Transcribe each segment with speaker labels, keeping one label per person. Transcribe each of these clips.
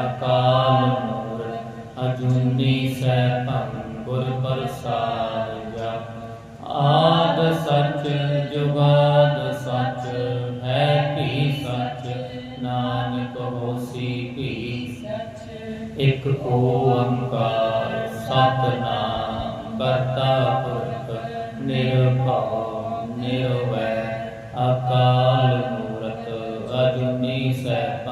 Speaker 1: ਅਕਾਲ ਮੂਰਤ ਅਜੂਨੀ ਸੈਭੰ ਗੁਰ ਪ੍ਰਸਾਦ ਆਦ ਸੱਚ, ਜੁਗਾਦ ਸੱਚ, ਹੈ ਭੀ ਸੱਚ, ਨਾਨਕ ਹੋਸੀ ਭੀ ਸੱਚ। ਓੰਕਾਰ ਸਤਨਾਮ ਕਰਤਾ ਪੁਰਖ, ਨਿਰਭਉ ਨਿਰਵੈਰ ਅਕਾਲ ਮੂਰਤ, ਅਜੂਨੀ ਸੈਭੰ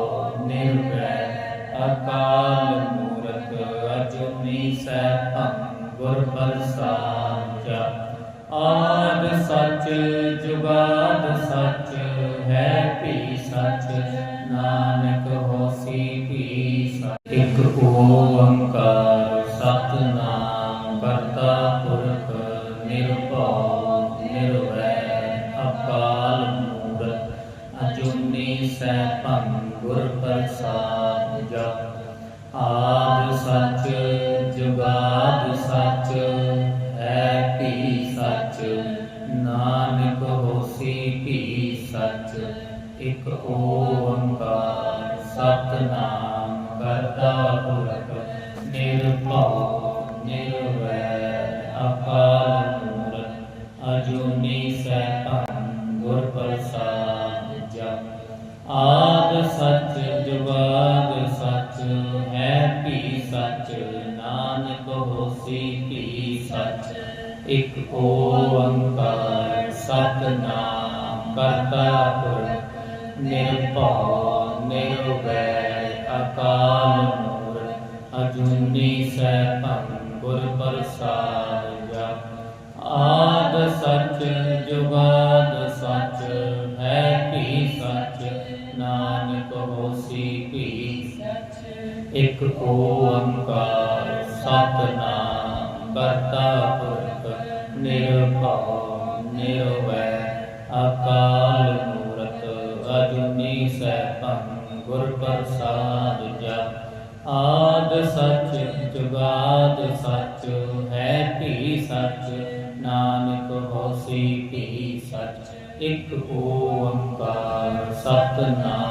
Speaker 1: ਇੱਕ ਓੰਕਾਰ ਸਤਨਾਮ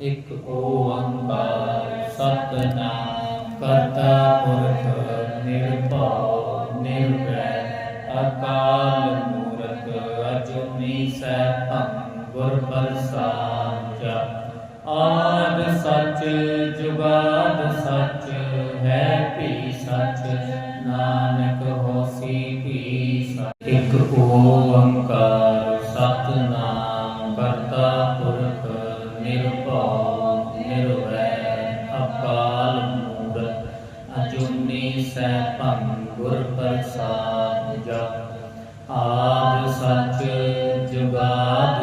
Speaker 1: ਇੱਕ ਓੰਕਾਰ ਸਤਨਾਮ, ਕਰਤਾ ਪੁਰਖ ਨਿਰਭਉ, ਨਿਰਵੈ, ਅਕਾਲ ਮੂਰਤ ਅਜੂਨੀ ਸੈਭੰ, ਗੁਰ ਪ੍ਰਸਾਦ ਜਪ। ਆਦ ਸੱਚ, ਜੁਗਾਦ ਸੱਚ, ਹੈ ਭੀ ਸੱਚ, ਨਾਨਕ ਹੋਸੀ ਭੀ ਸੱਚ। ਇੱਕ ਓੰਕਾਰ Goodbye.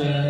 Speaker 1: Father.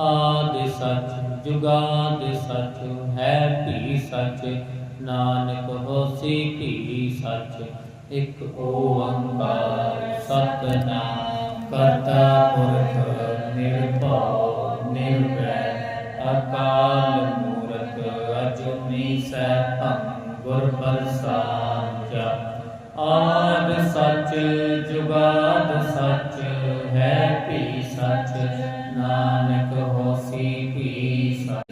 Speaker 1: ਆਦਿ ਸੱਚ, ਜੁਗਾਦ ਸੱਚ, ਹੈ ਭੀ ਸੱਚ, ਨਾਨਕ ਹੋਸੀ ਭੀ ਸੱਚ, ਇੱਕ ਓੰਕਾਰ ਸਤਨਾਮ, ਕਰਤਾ ਪੁਰਖ ਨਿਰਭਉ ਨਿਰਵੈਰ ਅਕਾਲ ਮੂਰਤ ਅਜੂਨੀ ਸੈਭੰ, ਗੁਰ ਪ੍ਰਸਾਦ ਆਦ ਸੱਚ, ਜੁਗਾਦ ਸੱਚ, ਹੈ ਭੀ ਸੱਚ, ਨਾਨਕ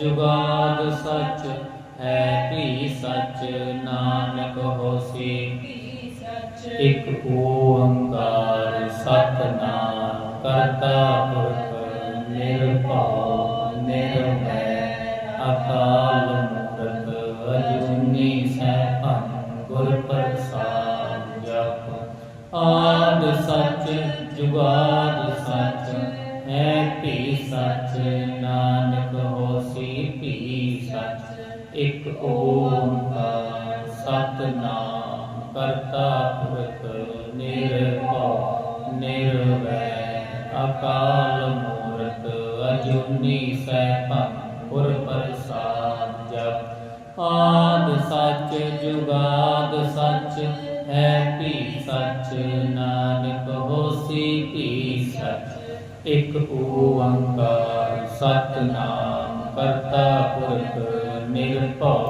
Speaker 1: ਜੁਗਾਦ ਸੱਚ ਹੈ ਭੀ ਸੱਚ, ਨਾਨਕ ਹੋਸੀ। ਇੱਕ ਓੰਕਾਰ ਸਤਨਾਮ ਕਰਤਾ ਪੁਰਖ ਨਿਰਭਉ ਨਿਰਵੈਰ ਅਕਾਲ ਮੂਰਤ ਅਜੂਨੀ ਸੈਭੰ, ਗੁਰ ਪ੍ਰਸਾਦ ਜਪ। ਆਦ ਸਚ, ਜੁਗਾਦ ਸੱਚ ਹੈ ਭੀ ਸੱਚ ਓੰਕਾਰ ਸਤਨਾਮ ਕਰਤਾ ਪੁਰਖ ਨਿਰਭਉ ਨਿਰਵੈ ਅਕਾਲ ਮੂਰਤ ਅਜੂਨੀ ਸੈਭੰ ਗੁਰ ਪ੍ਰਸਾਦ ਜਪ ਆਦ ਸੱਚ ਜੁਗਾਦ ਸੱਚ ਹੈ ਭੀ ਸੱਚ ਨਾਨਕ ਹੋਸੀ ਭੀ ਸੱਚ ਇੱਕ ਓੰਕਾਰ ਸਤਨਾਮ ਕਰਤਾ ਪੁਰਖ ਨਿਰਭਉ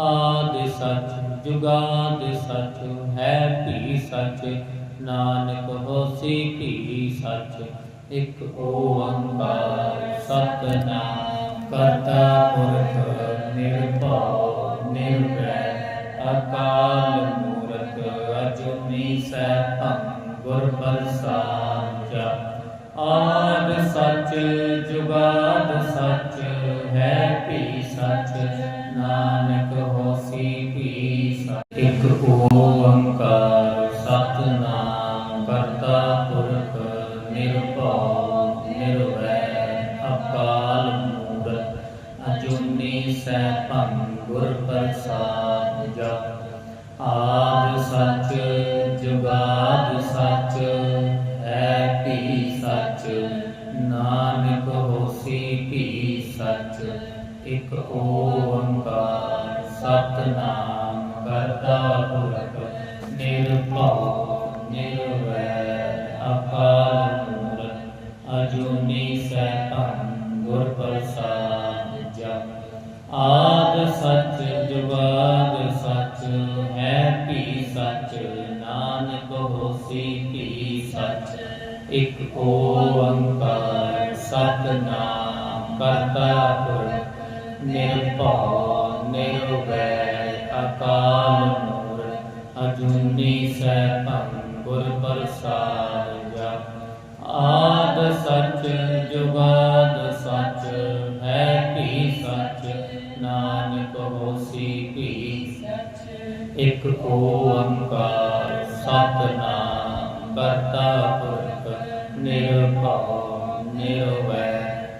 Speaker 1: ਆਦਿ ਸੱਚ, ਜੁਗਾਦ ਸੱਚ, ਹੈ ਭੀ ਸੱਚ, ਨਾਨਕ ਹੋਸੀ ਭੀ ਸੱਚ, ਇੱਕ ਓੰਕਾਰ ਸਤਨਾਮ, ਕਰਤਾ ਪੁਰਖ ਨਿਰਭਉ ਨਿਰਵੈਰ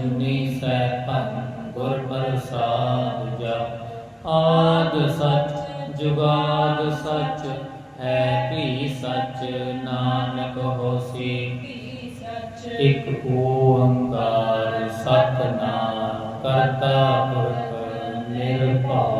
Speaker 1: ਮੂਰਤ ਅਜੂਨੀ ਸੈਭੰ ਗੁਰ ਪ੍ਰਸਾਦ ਜਪ ਆਦ ਸੱਚ, ਜੁਗਾਦ ਸੱਚ, ਹੈ ਭੀ ਸੱਚ, ਨਾਨਕ ਹੋਸੀ। ਇੱਕ ਓੰਕਾਰ ਸਤਨਾਮ ਕਰਤਾ ਪੁਰਖ ਨਿਰਭਉ।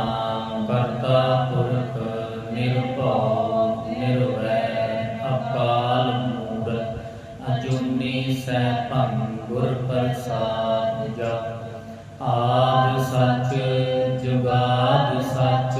Speaker 1: ਸੈਭੰ ਗੁਰ ਪ੍ਰਸਾਦ ਜਪ ਆਦ ਸੱਚ ਜੁਗਾਦ ਸੱਚ।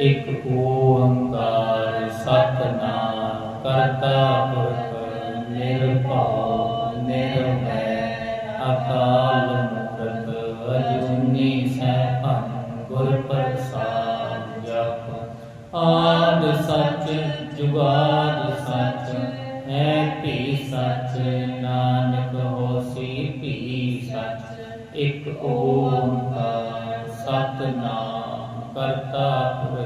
Speaker 1: ਇੱਕ ਓੰਕਾਰ ਸਤਨਾਮ, ਕਰਤਾ ਪੁਰਖ ਨਿਰਭਉ ਨਿਰਵੈਰ ਅਕਾਲ ਮੂਰਤ ਅਜੂਨੀ ਸੈਭੰ ਗੁਰ ਪ੍ਰਸਾਦ ਜਪ। ਆਦ ਸੱਚ, ਜੁਗਾਦ ਸੱਚ, ਹੈ ਭੀ ਸੱਚ, ਨਾਨਕ ਹੋਸੀ ਭੀ ਸੱਚ। ਇੱਕ ਓੰਕਾਰ ਸਤਨਾਮ, ਕਰਤਾ ਪੁਰਖ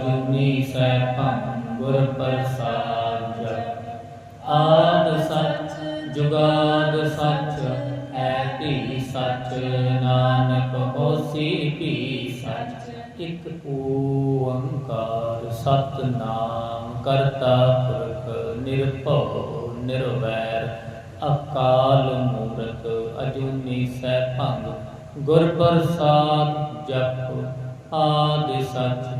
Speaker 1: ਅਜੂਨੀ ਸੈਭੰ ਗੁਰ ਪ੍ਰਸਾਦ। ਆਦ ਸੱਚ, ਜੁਗਾਦ ਸੱਚ ਹੈ ਵੀ ਨਾਨਕ ਹੋਸੀ ਵੀ ਸੱਚ। ਇਕ ਓੰਕਾਰ, ਸਤਨਾਮ ਕਰਤਾ ਪੁਰਖ, ਨਿਰਭਉ, ਨਿਰਵੈਰ, ਅਕਾਲ ਮੂਰਤ ਅਜੂਨੀ ਸੈਭੰ ਗੁਰ ਪ੍ਰਸਾਦ ਜਪ, ਆਦਿ ਸਚ।